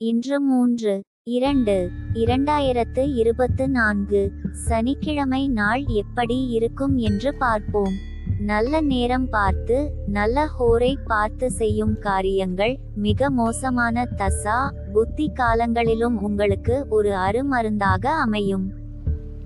இன்று மூன்று இரண்டு இரண்டாயிரத்து இருபத்து நான்கு சனிக்கிழமை நாள் எப்படி இருக்கும் என்று பார்ப்போம். நல்ல நேரம் பார்த்து நல்ல ஹோரை பார்த்து செய்யும் காரியங்கள் மிக மோசமான தசா புத்தி காலங்களிலும் உங்களுக்கு ஒரு அருமருந்தாக அமையும்.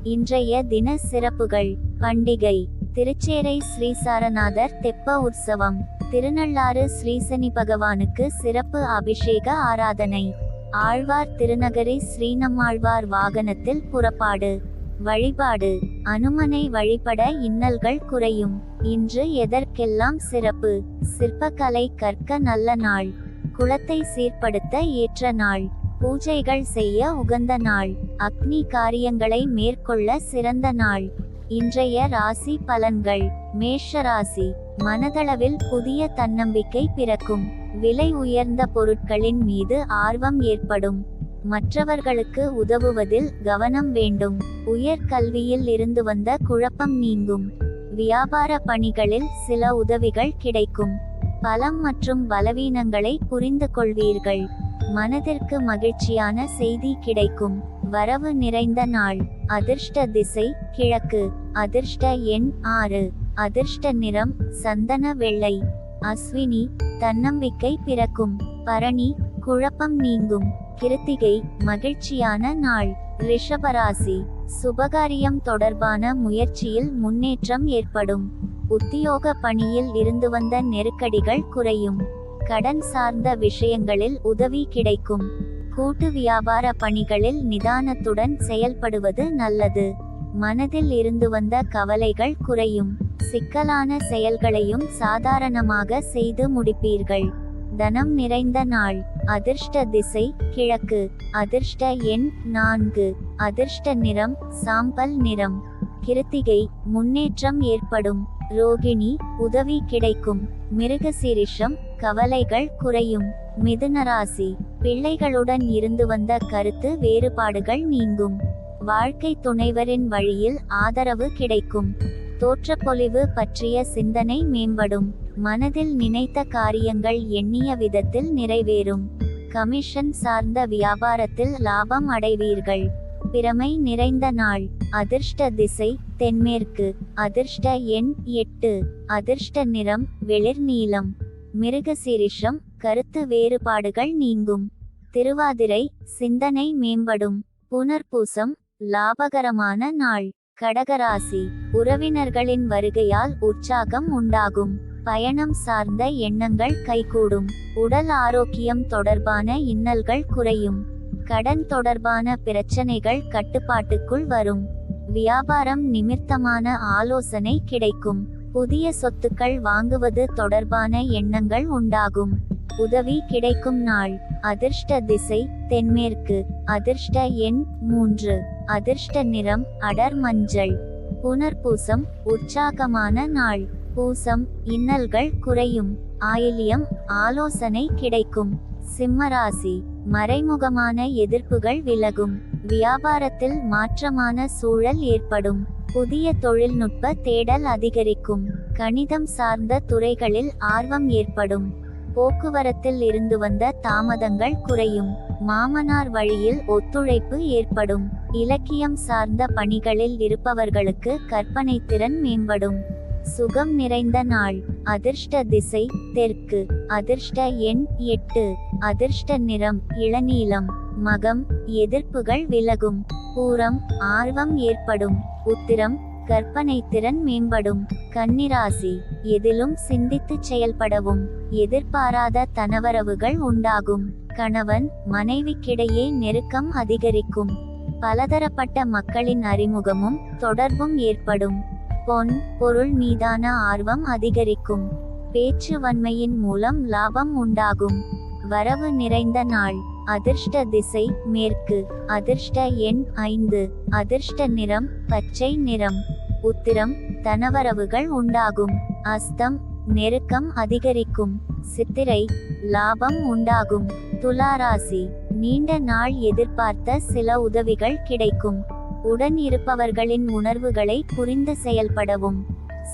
இன்றைய தின சிறப்புகள் பண்டிகை திருச்சேரை ஸ்ரீ சாரநாதர் தெப்ப உற்சவம் திருநள்ளாறு ஸ்ரீசனி பகவானுக்கு சிறப்பு அபிஷேக ஆராதனை. ஆழ்வார் திருநகரி ஸ்ரீனம்மாழ்வார் வாகனத்தில் புறப்பாடு. வழிபாடு. அனுமனை வழிபட இன்னல்கள் குறையும். இன்று எதற்கெல்லாம் சிறப்பு? சிற்பக்கலை கற்க நல்ல நாள். குளத்தை சீர்படுத்த ஏற்ற நாள். பூஜைகள் செய்ய உகந்த நாள். அக்னி காரியங்களை மேற்கொள்ள சிறந்த நாள். இன்றைய ராசி பலன்கள். மேஷ ராசி. மனதளவில் புதிய தன்னம்பிக்கை பிறக்கும். விலை உயர்ந்த பொருட்களின் மீது ஆர்வம் ஏற்படும். மற்றவர்களுக்கு உதவுவதில் கவனம் வேண்டும். உயர் கல்வியில் இருந்து வந்த குழப்பம் நீங்கும். வியாபார பணிகளில் சில உதவிகள் கிடைக்கும். பலம் மற்றும் பலவீனங்களை புரிந்து கொள்வீர்கள். மனதிற்கு மகிழ்ச்சியான செய்தி கிடைக்கும். வரவு நிறைந்த நாள். அதிர்ஷ்ட திசை கிழக்கு. அதிர்ஷ்ட எண் ஆறு. அதிர்ஷ்ட நிறம் சந்தன வெள்ளை. அஸ்வினி தன்னம்பிக்கை பிறக்கும். பரணி குழப்பம் நீங்கும். கிருத்திகை மகிழ்ச்சியான நாள். ரிஷபராசி சுபகாரியம் தொடர்பான முயற்சியில் முன்னேற்றம் ஏற்படும். உத்தியோக பணியில் இருந்து வந்த நெருக்கடிகள் குறையும். கடன் சார்ந்த விஷயங்களில் உதவி கிடைக்கும். கூட்டு வியாபார பணிகளில் நிதானத்துடன் செயல்படுவது நல்லது. மனதில் இருந்து வந்த கவலைகள் குறையும். சிக்கலான செயல்களையும் சாதாரணமாக செய்து முடிப்பீர்கள். தனம் நிறைந்த நாள். அதிர்ஷ்ட திசை கிழக்கு. அதிர்ஷ்ட எண் நான்கு. அதிர்ஷ்ட நிறம் சாம்பல் நிறம். கிருத்திகை முன்னேற்றம் ஏற்படும். ரோகிணி உதவி கிடைக்கும். மிருகசீரிஷம் கவலைகள் குறையும். மிதுனராசி பிள்ளைகளுடன் இருந்து வந்த கருத்து வேறுபாடுகள் நீங்கும். வாழ்க்கை துணைவரின் வழியில் ஆதரவு கிடைக்கும். தோற்றப்பொலிவு பற்றிய சிந்தனை மேம்படும். மனதில் நினைத்த காரியங்கள் எண்ணிய விதத்தில் நிறைவேறும். கமிஷன் சார்ந்த வியாபாரத்தில் லாபம் அடைவீர்கள். பிறமை நிறைந்த நாள். அதிர்ஷ்ட திசை தென்மேற்கு. அதிர்ஷ்ட எண் எட்டு. அதிர்ஷ்ட நிறம் வெளிர் நீளம். மிருகசீரிஷம் கருத்து வேறுபாடுகள் நீங்கும். திருவாதிரை சிந்தனை மேம்படும். புனர்பூசம் லாபகரமான நாள். கடகராசி உறவினர்களின் வருகையால் உற்சாகம் உண்டாகும். பயணம் சார்ந்த எண்ணங்கள் கைகூடும். உடல் ஆரோக்கியம் தொடர்பான இன்னல்கள் குறையும். கடன் தொடர்பான பிரச்சனைகள் கட்டுப்பாட்டுக்குள் வரும். வியாபாரம் நிமித்தமான ஆலோசனை கிடைக்கும். புதிய சொத்துக்கள் வாங்குவது தொடர்பான எண்ணங்கள் உண்டாகும். உதவி கிடைக்கும் நாள். அதிர்ஷ்ட திசை தென்மேற்கு. அதிர்ஷ்ட எண் மூன்று. அதிர்ஷ்ட நிறம் அடர் மஞ்சள். புனர்பூசம் உற்சாகமான நாள். பூசம் இன்னல்கள் குறையும். ஆயிலியம் ஆலோசனை கிடைக்கும். சிம்மராசி மறைமுகமான எதிர்ப்புகள் விலகும். வியாபாரத்தில் மாற்றமான சூழல் ஏற்படும். புதிய தொழில்நுட்ப தேடல் அதிகரிக்கும். கணிதம் சார்ந்த துறைகளில் ஆர்வம் ஏற்படும். போக்குவரத்தில் இருந்து வந்த தாமதங்கள் குறையும். மாமனார் வழியில் ஒத்துழைப்பு ஏற்படும். இலக்கியம் சார்ந்த பணிகளில் இருப்பவர்களுக்கு கற்பனை திறன் மேம்படும். சுகம் நிறைந்த நாள். அதிர்ஷ்ட திசை. தெற்கு. அதிர்ஷ்ட எண் எட்டு. அதிர்ஷ்ட நிறம் இளநீலம். மகம். எதிர்ப்புகள் விலகும். பூரம். ஆர்வம் ஏற்படும். உத்திரம். கற்பனை திறன் மேம்படும். கன்னிராசி. எதிலும் சிந்தித்து செயல்படவும். எதிர்பாராத தனவரவுகள் உண்டாகும். கணவன். மனைவிக்கிடையே நெருக்கம் அதிகரிக்கும். பலதரப்பட்ட மக்களின் அறிமுகமும் தொடர்பும் ஏற்படும். பொன் பொருள் மீதான ஆர்வம் அதிகரிக்கும். பேச்சு வன்மையின் மூலம் லாபம் உண்டாகும். வரவு நிறைந்த நாள். அதிர்ஷ்ட திசை மேற்கு. அதிர்ஷ்ட எண் ஐந்து. அதிர்ஷ்ட நிறம் பச்சை நிறம். உத்திரம் தனவரவுகள் உண்டாகும். அஸ்தம் நெருக்கம் அதிகரிக்கும். சித்திரை லாபம் உண்டாகும். துளாராசி. நீண்ட நாள் எதிர்பார்த்த சில உதவிகள் கிடைக்கும். உடன் இருப்பவர்களின் உணர்வுகளை புரிந்து செயல்படவும்.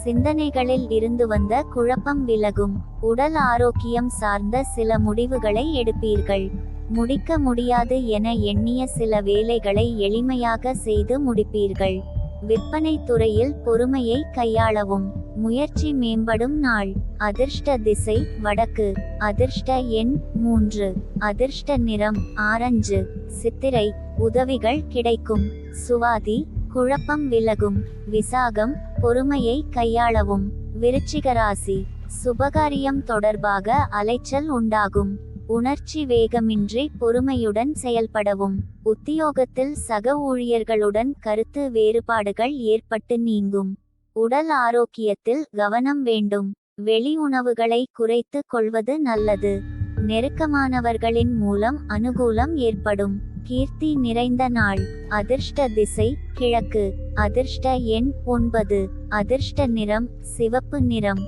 சிந்தனைகளில் இருந்து வந்த குழப்பம் விலகும். உடல் ஆரோக்கியம் சார்ந்த சில முடிவுகளை எடுப்பீர்கள். முடிக்க முடியாது என எண்ணிய சில வேலைகளை எளிமையாக செய்து முடிப்பீர்கள். விற்பனை துறையில் பொறுமையை கையாளவும். முயற்சி மேம்படும் நாள். அதிர்ஷ்ட திசை வடக்கு. அதிர்ஷ்ட எண் மூன்று. அதிர்ஷ்ட நிறம் ஆரஞ்சு. சித்திரை உதவிகள் கிடைக்கும். சுவாதி குழப்பம் விலகும். விசாகம் பொறுமையை கையாளவும். விருச்சிகராசி சுபகாரியம் தொடர்பாக அலைச்சல் உண்டாகும். உணர்ச்சி வேகமின்றி பொறுமையுடன் செயல்படவும். உத்தியோகத்தில் சக ஊழியர்களுடன் கருத்து வேறுபாடுகள் ஏற்பட்டு நீங்கும். உடல் ஆரோக்கியத்தில் கவனம் வேண்டும். வெளி உணவுகளை குறைத்து கொள்வது நல்லது. நெருக்கமானவர்களின் மூலம் அனுகூலம் ஏற்படும். கீர்த்தி நிறைந்த நாள். அதிர்ஷ்ட திசை கிழக்கு. அதிர்ஷ்ட எண் ஒன்பது. அதிர்ஷ்ட நிறம் சிவப்பு நிறம்.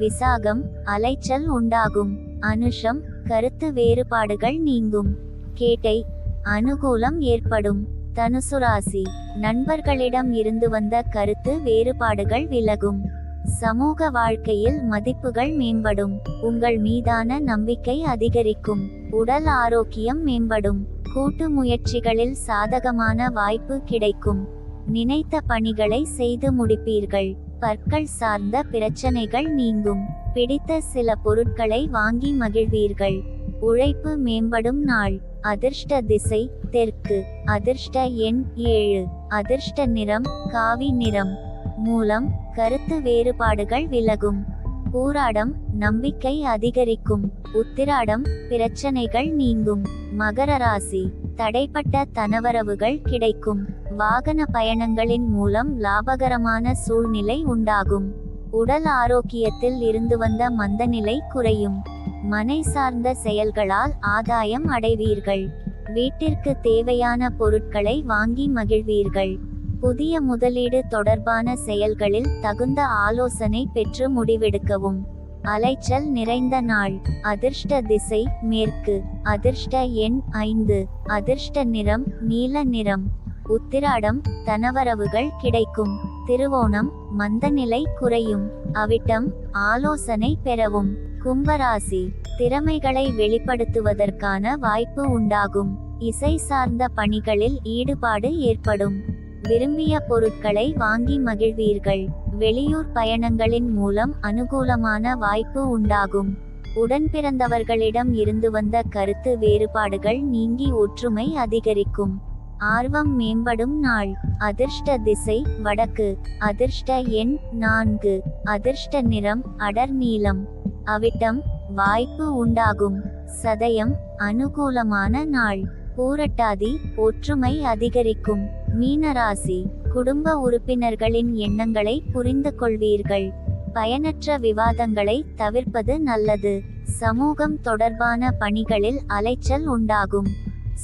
விசாகம் அலைச்சல் உண்டாகும். அனுஷம் கருத்து வேறுபாடுகள் நீங்கும். கேட்டை அனுகூலம் ஏற்படும். தனுசு ராசி நண்பர்களிடம் இருந்து வந்த கருத்து வேறுபாடுகள் விலகும். சமூக வாழ்க்கையில் மதிப்புகள் மேம்படும். உங்கள் மீதான நம்பிக்கை அதிகரிக்கும். உடல் ஆரோக்கியம் மேம்படும். கூட்டு முயற்சிகளில் சாதகமான வாய்ப்பு கிடைக்கும். நினைத்த பணிகளை செய்து முடிப்பீர்கள். பற்கள் சார்ந்த பிரச்சனைகள் நீங்கும். பிடித்த சில பொருட்களை வாங்கி மகிழ்வீர்கள். உழைப்பு மேம்படும் நாள். அதிர்ஷ்ட திசை தெற்கு அதிர்ஷ்ட எண் ஏழு அதிர்ஷ்ட நிறம் காவி நிறம். மூலம் கருத்து வேறுபாடுகள் விலகும். பூராடம் நம்பிக்கை அதிகரிக்கும். உத்திராடம் பிரச்சனைகள் நீங்கும். மகர ராசி தடைப்பட்ட தனவரவுகள் கிடைக்கும். வாகன பயணங்களின் மூலம் லாபகரமான சூழ்நிலை உண்டாகும். உடல் ஆரோக்கியத்தில் இருந்து வந்த மந்தநிலை குறையும். மனை சார்ந்த செயல்களால் ஆதாயம் அடைவீர்கள். வீட்டிற்கு தேவையான பொருட்களை வாங்கி மகிழ்வீர்கள். புதிய முதலீடு தொடர்பான செயல்களில் தகுந்த ஆலோசனை பெற்று முடிவெடுக்கவும். அலைச்சல் நிறைந்த நாள். அதிர்ஷ்ட திசை மேற்கு. அதிர்ஷ்ட எண் ஐந்து. அதிர்ஷ்ட நிறம் நீல நிறம். உத்திராடம் தனவரவுகள் கிடைக்கும். திருவோணம் மந்தநிலை குறையும். அவிட்டம் ஆலோசனை பெறவும். கும்பராசி திறமைகளை வெளிப்படுத்துவதற்கான வாய்ப்பு உண்டாகும். இசை சார்ந்த பணிகளில் ஈடுபாடு ஏற்படும். விரும்பிய பொருட்களை வாங்கி மகிழ்வீர்கள். வெளியூர் பயணங்களின் மூலம் அனுகூலமான வாய்ப்பு உண்டாகும். உடன் பிறந்தவர்களிடம் இருந்து வந்த கருத்து வேறுபாடுகள் நீங்கி ஒற்றுமை அதிகரிக்கும். ஆர்வம் மேம்படும் நாள். அதிர்ஷ்ட திசை வடக்கு. அதிர்ஷ்ட எண் நான்கு. அதிர்ஷ்ட நிறம் அடர் நீளம். அவிட்டம் வாய்ப்பு உண்டாகும். சதயம் அனுகூலமான நாள். பூரட்டாதி ஒற்றுமை அதிகரிக்கும். மீனராசி குடும்ப உறுப்பினர்களின் எண்ணங்களை புரிந்து கொள்வீர்கள். பயனற்ற விவாதங்களை தவிர்ப்பது நல்லது. சமூகம் தொடர்பான பணிகளில் அலைச்சல் உண்டாகும்.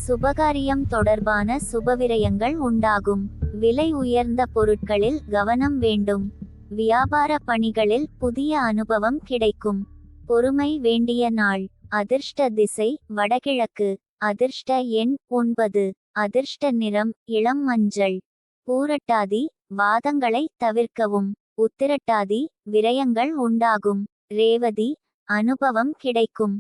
சுபகாரியம் தொடர்பான சுபவிரயங்கள் உண்டாகும். விலை உயர்ந்த பொருட்களில் கவனம் வேண்டும். வியாபார பணிகளில் புதிய அனுபவம் கிடைக்கும். பொறுமை வேண்டிய நாள். அதிர்ஷ்ட திசை வடகிழக்கு. அதிர்ஷ்ட எண் ஒன்பது. அதிர்ஷ்ட நிறம் இளம் மஞ்சள். பூரட்டாதி வாதங்களை தவிர்க்கவும். உத்திரட்டாதி விரயங்கள் உண்டாகும். ரேவதி அனுபவம் கிடைக்கும்.